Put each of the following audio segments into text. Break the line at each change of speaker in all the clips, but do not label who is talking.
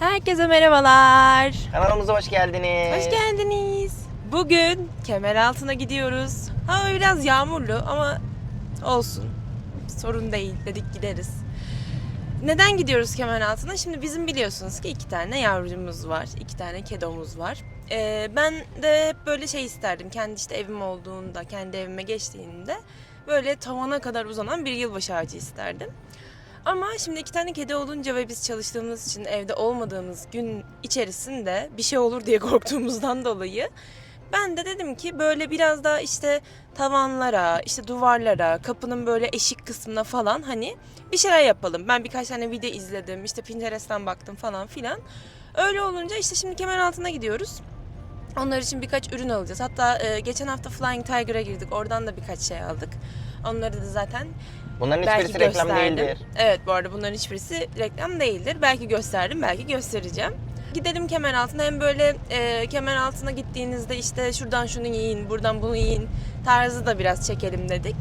Herkese merhabalar.
Kanalımıza hoş geldiniz.
Hoş geldiniz. Bugün kemer altına gidiyoruz. Hava biraz yağmurlu ama olsun. Sorun değil dedik gideriz. Neden gidiyoruz kemer altına? Şimdi bizim biliyorsunuz ki iki tane yavrumuz var. iki tane kedomuz var. Ee, ben de hep böyle şey isterdim. Kendi işte evim olduğunda, kendi evime geçtiğinde böyle tavana kadar uzanan bir yılbaşı ağacı isterdim. Ama şimdi iki tane kedi olunca ve biz çalıştığımız için evde olmadığımız gün içerisinde bir şey olur diye korktuğumuzdan dolayı ben de dedim ki böyle biraz daha işte tavanlara, işte duvarlara, kapının böyle eşik kısmına falan hani bir şeyler yapalım. Ben birkaç tane video izledim, işte Pinterest'ten baktım falan filan. Öyle olunca işte şimdi kemer altına gidiyoruz. Onlar için birkaç ürün alacağız. Hatta e, geçen hafta Flying Tiger'a girdik. Oradan da birkaç şey aldık. Onları da zaten
Bunların
belki
hiçbirisi reklam
gösterdim.
değildir.
Evet bu arada bunların hiçbirisi reklam değildir. Belki gösterdim, belki göstereceğim. Gidelim kemer altına hem böyle e, kemer altına gittiğinizde işte şuradan şunu yiyin, buradan bunu yiyin tarzı da biraz çekelim dedik.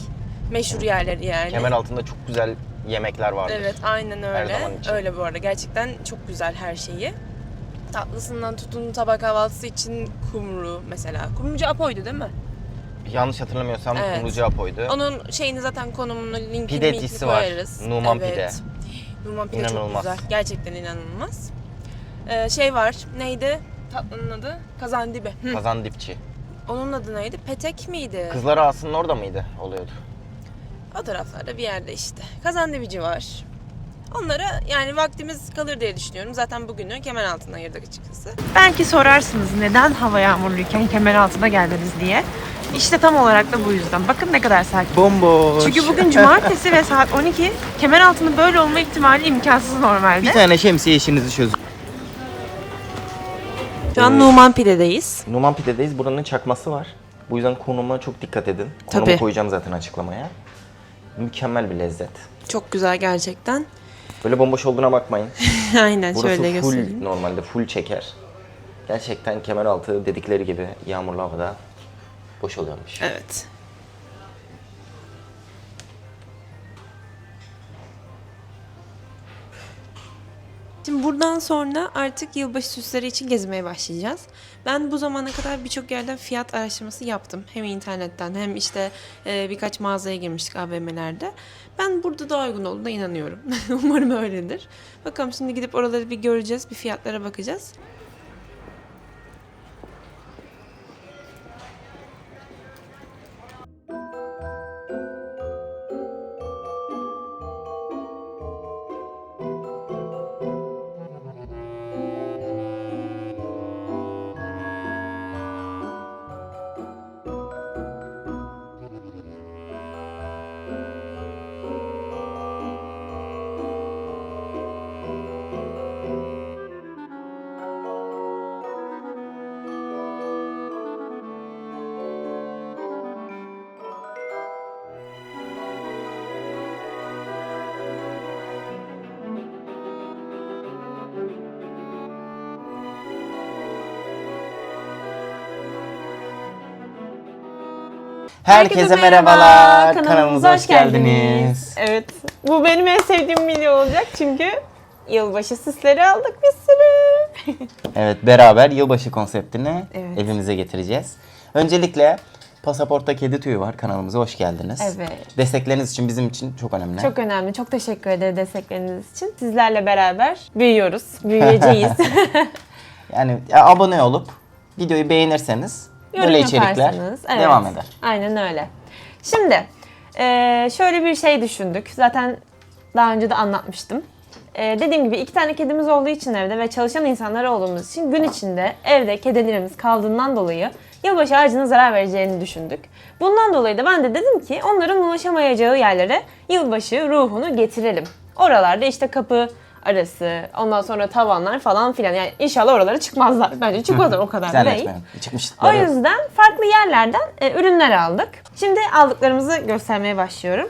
Meşhur yerleri yani.
Kemer altında çok güzel yemekler vardır.
Evet aynen öyle.
zaman için.
Öyle bu arada gerçekten çok güzel her şeyi. Tatlısından tutun tabak kahvaltısı için kumru mesela. Kumrucu Apo'ydu değil mi?
Yanlış hatırlamıyorsam
Evet.
kumrucu apoydu.
Onun şeyini zaten konumunu linkini
Pide
linkini
etkisi var.
koyarız.
Numan
evet.
pide.
Numan pide çok
İnanılmaz.
güzel. Gerçekten inanılmaz. Ee, şey var. Neydi? Tatlının adı? Kazandibi. Hı.
Kazan dipçi.
Onun adı neydi? Petek miydi?
Kızları aslında orada mıydı? Oluyordu.
O taraflarda bir yerde işte. Kazandibici var. Onlara yani vaktimiz kalır diye düşünüyorum. Zaten bugünü kemer altına ayırdık açıkçası.
Belki sorarsınız neden hava yağmurluyken kemer altına geldiniz diye. İşte tam olarak da bu yüzden. Bakın ne kadar sakin.
Bomboş.
Çünkü bugün cumartesi ve saat 12. Kemer altında böyle olma ihtimali imkansız normalde.
bir tane şemsiye işinizi çözün.
Şu an Numan Pide'deyiz.
Numan pidedeyiz. Buranın çakması var. Bu yüzden konuma çok dikkat edin. Konumu
Tabii.
koyacağım zaten açıklamaya. Mükemmel bir lezzet.
Çok güzel gerçekten.
Böyle bomboş olduğuna bakmayın.
Aynen
Burası
şöyle
full
göstereyim.
normalde full çeker. Gerçekten kemer altı dedikleri gibi yağmurlu havada boş oluyormuş.
Evet. Şimdi buradan sonra artık yılbaşı süsleri için gezmeye başlayacağız. Ben bu zamana kadar birçok yerden fiyat araştırması yaptım. Hem internetten hem işte e, birkaç mağazaya girmiştik AVM'lerde. Ben burada daha uygun olduğuna inanıyorum. Umarım öyledir. Bakalım şimdi gidip oraları bir göreceğiz, bir fiyatlara bakacağız.
Herkese merhabalar. Kanalımıza hoş geldiniz.
Evet. Bu benim en sevdiğim video olacak çünkü yılbaşı süsleri aldık bir sürü.
Evet beraber yılbaşı konseptini
Evet.
evimize getireceğiz. Öncelikle Pasaportta Kedi Tüyü var. Kanalımıza hoş geldiniz.
Evet.
Destekleriniz için bizim için çok önemli.
Çok önemli. Çok teşekkür ederim destekleriniz için. Sizlerle beraber büyüyoruz. Büyüyeceğiz.
Yani ya, abone olup videoyu beğenirseniz
Yorum
böyle içerikler
yaparsanız, evet.
devam eder.
Aynen öyle. Şimdi eee, şöyle bir şey düşündük. Zaten daha önce de anlatmıştım. Eee, dediğim gibi iki tane kedimiz olduğu için evde ve çalışan insanlar olduğumuz için gün içinde evde kedilerimiz kaldığından dolayı yılbaşı ağacına zarar vereceğini düşündük. Bundan dolayı da ben de dedim ki onların ulaşamayacağı yerlere yılbaşı ruhunu getirelim. Oralarda işte kapı arası, ondan sonra tavanlar falan filan. Yani inşallah oralara çıkmazlar. Bence çıkmazlar o kadar da değil.
Zannetmiyorum.
O
Çıkmışlar.
yüzden farklı yerlerden e, ürünler aldık. Şimdi aldıklarımızı göstermeye başlıyorum.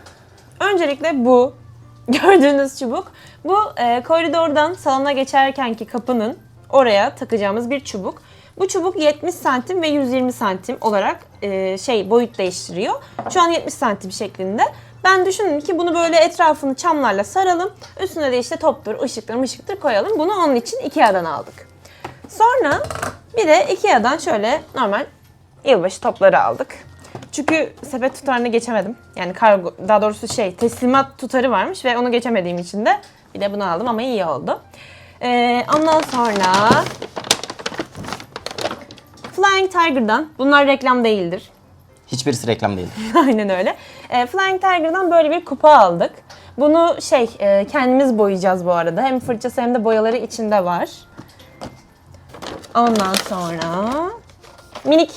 Öncelikle bu gördüğünüz çubuk. Bu e, koridordan salona geçerkenki kapının oraya takacağımız bir çubuk. Bu çubuk 70 santim ve 120 santim olarak e, şey boyut değiştiriyor. Şu an 70 santim şeklinde.
Ben düşündüm ki bunu böyle etrafını çamlarla saralım. Üstüne de işte toptur, ışıktır, mışıktır koyalım. Bunu onun için Ikea'dan aldık. Sonra bir de Ikea'dan şöyle normal yılbaşı topları aldık. Çünkü sepet tutarını geçemedim. Yani kargo, daha doğrusu şey teslimat tutarı varmış ve onu geçemediğim için de bir de bunu aldım ama iyi oldu. Ee, ondan sonra Flying Tiger'dan, bunlar reklam değildir.
Hiçbirisi reklam değil.
Aynen öyle. E, Flying Tiger'dan böyle bir kupa aldık. Bunu şey e, kendimiz boyayacağız bu arada. Hem fırçası hem de boyaları içinde var. Ondan sonra minik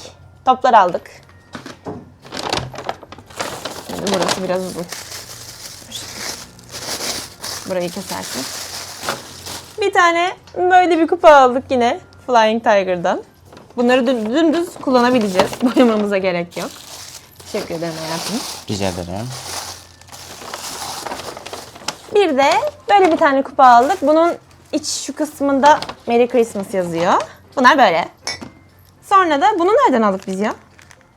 toplar aldık. Şimdi burası biraz uzun. Burayı kesersin. Bir tane böyle bir kupa aldık yine Flying Tiger'dan. Bunları düm- dümdüz kullanabileceğiz. Boyamamıza gerek yok. Teşekkür ederim hayatım.
Rica ederim.
Bir de böyle bir tane kupa aldık. Bunun iç şu kısmında Merry Christmas yazıyor. Bunlar böyle. Sonra da bunu nereden aldık biz ya?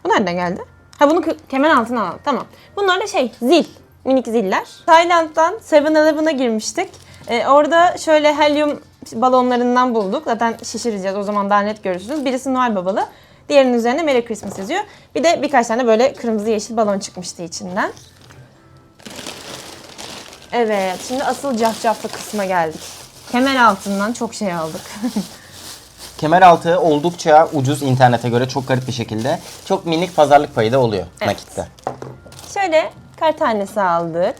Bu nereden geldi? Ha bunu kemer altına aldık. Tamam. Bunlar da şey zil. Minik ziller. Tayland'dan 7-Eleven'a girmiştik. Ee, orada şöyle helyum balonlarından bulduk. Zaten şişireceğiz. O zaman daha net görürsünüz. Birisi Noel Babalı. Diğerinin üzerine Merry Christmas yazıyor. Bir de birkaç tane böyle kırmızı yeşil balon çıkmıştı içinden. Evet, şimdi asıl cafcaflı kısma geldik. Kemer altından çok şey aldık.
Kemeraltı oldukça ucuz internete göre çok garip bir şekilde. Çok minik pazarlık payı da oluyor
Evet.
nakitte.
Şöyle kar tanesi aldık.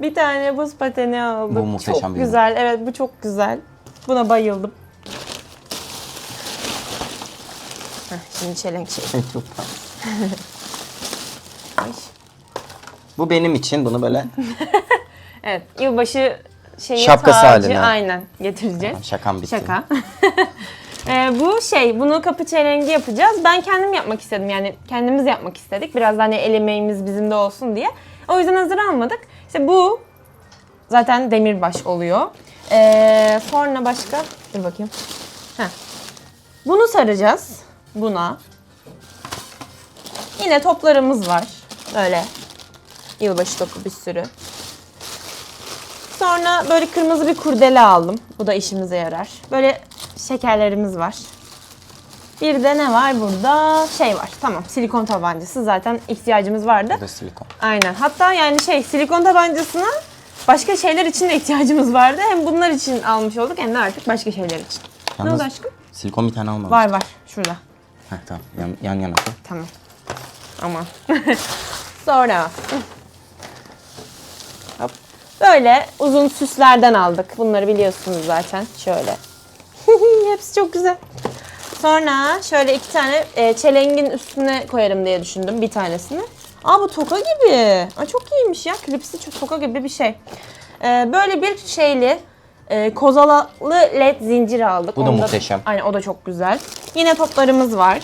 Bir tane buz pateni aldık.
Bu muhteşem
çok
bir
güzel. Evet bu çok güzel. Buna bayıldım. Heh, şimdi çelenk şey.
çok tatlı. Bu benim için bunu böyle
Evet, yılbaşı şeyi
Şapkası
tacı
haline.
aynen getireceğiz.
şakam bitti.
Şaka. Ee, bu şey, bunu kapı çelengi yapacağız. Ben kendim yapmak istedim yani kendimiz yapmak istedik. Biraz da hani el emeğimiz bizim de olsun diye. O yüzden hazır almadık. İşte bu zaten demirbaş oluyor. Ee, sonra başka, dur bakayım. Heh. Bunu saracağız buna. Yine toplarımız var. Böyle yılbaşı topu bir sürü. Sonra böyle kırmızı bir kurdele aldım. Bu da işimize yarar. Böyle şekerlerimiz var. Bir de ne var burada? Şey var. Tamam. Silikon tabancası zaten ihtiyacımız vardı.
Bu da silikon.
Aynen. Hatta yani şey silikon tabancasına başka şeyler için de ihtiyacımız vardı. Hem bunlar için almış olduk hem de artık başka şeyler için. Ne
Yalnız
oldu aşkım?
Silikon bir tane almadım.
Var var. Şurada.
Heh, tamam. Yan, yan yana koy.
Tamam. Aman. Sonra. Hop. Böyle uzun süslerden aldık. Bunları biliyorsunuz zaten. Şöyle. Hepsi çok güzel. Sonra şöyle iki tane e, çelengin üstüne koyarım diye düşündüm bir tanesini. Aa bu toka gibi. Aa, çok iyiymiş ya. Klipsi çok toka gibi bir şey. E, böyle bir şeyli e, kozalalı led zincir aldık.
Bu da
Onu
muhteşem.
Aynen o da çok güzel. Yine toplarımız var.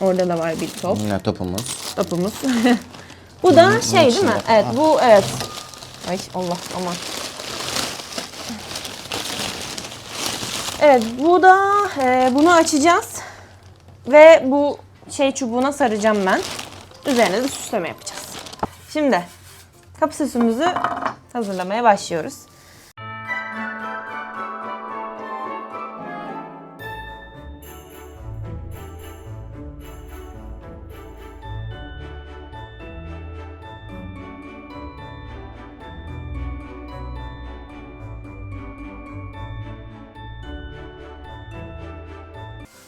Orada da var bir top.
Yine topumuz.
Topumuz. bu da
bunun
şey değil mi?
içinde.
Evet bu evet. Ay Allah aman. Evet bu da e, bunu açacağız. Ve bu şey çubuğuna saracağım ben. Üzerine de süsleme yapacağız. Şimdi kapı süsümüzü hazırlamaya başlıyoruz.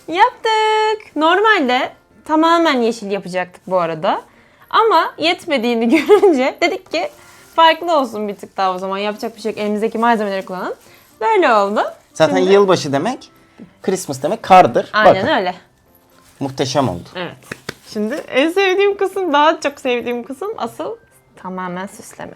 Yaptık. Normalde tamamen yeşil yapacaktık bu arada. Ama yetmediğini görünce dedik ki farklı olsun bir tık daha o zaman. Yapacak bir şey yok. Elimizdeki malzemeleri kullanalım. Böyle oldu.
Zaten
Şimdi-
yılbaşı demek, Christmas demek kardır.
Aynen
Bakın,
öyle.
muhteşem oldu.
Evet. Şimdi en sevdiğim kısım, daha çok sevdiğim kısım asıl tamamen süsleme.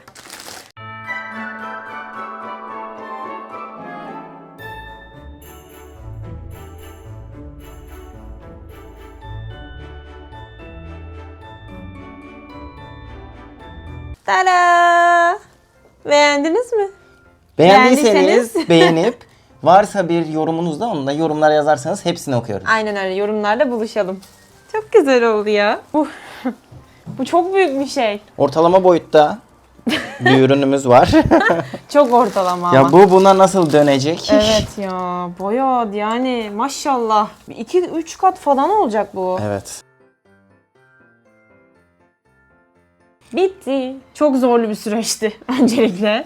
Tada! Beğendiniz mi?
Beğendiyseniz
Beğendiyseniz-
beğenip varsa bir yorumunuz da onu da yorumlara yazarsanız hepsini okuyoruz.
Aynen öyle. Yorumlarla buluşalım. Çok güzel oldu ya. Uh. Bu çok büyük bir şey.
Ortalama boyutta bir ürünümüz var.
Çok ortalama ama.
ya bu buna nasıl dönecek?
Evet ya bayağı yani maşallah 2-3 kat falan olacak bu.
Evet.
Bitti. Çok zorlu bir süreçti öncelikle.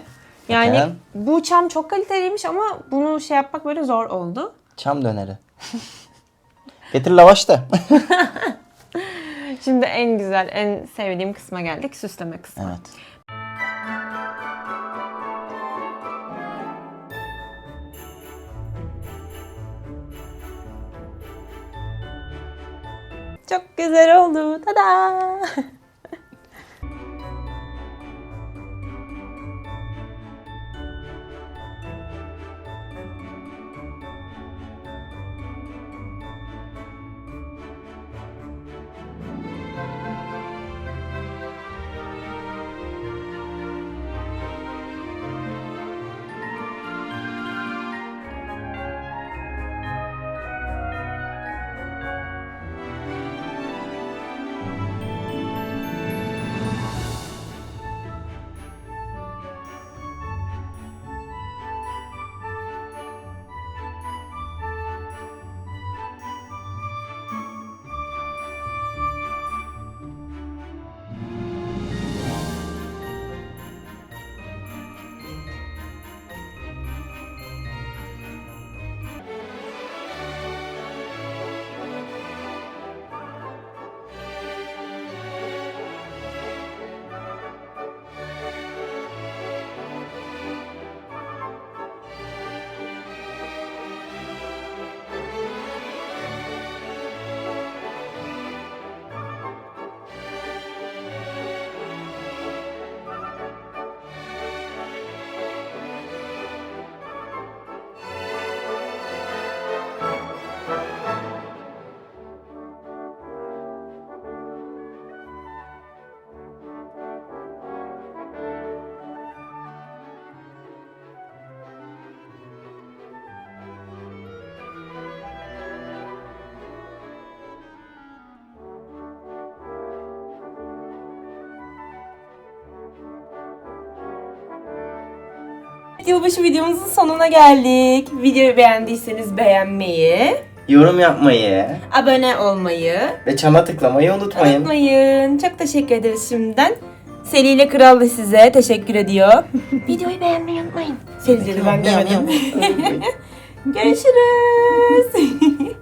Yani
Neden?
bu çam çok kaliteliymiş ama bunu şey yapmak böyle zor oldu.
Çam döneri. Getir lavaş da.
Şimdi en güzel, en sevdiğim kısma geldik. Süsleme kısmı.
evet.
Çok güzel oldu. Tada! Yılbaşı videomuzun sonuna geldik. Videoyu beğendiyseniz beğenmeyi,
Yorum yapmayı
abone olmayı
ve çana tıklamayı unutmayın.
unutmayın. Çok teşekkür ederiz şimdiden. Seli ile Kral da size teşekkür ediyor. Videoyu beğenmeyi unutmayın. Seli'de ben demedim. Görüşürüz.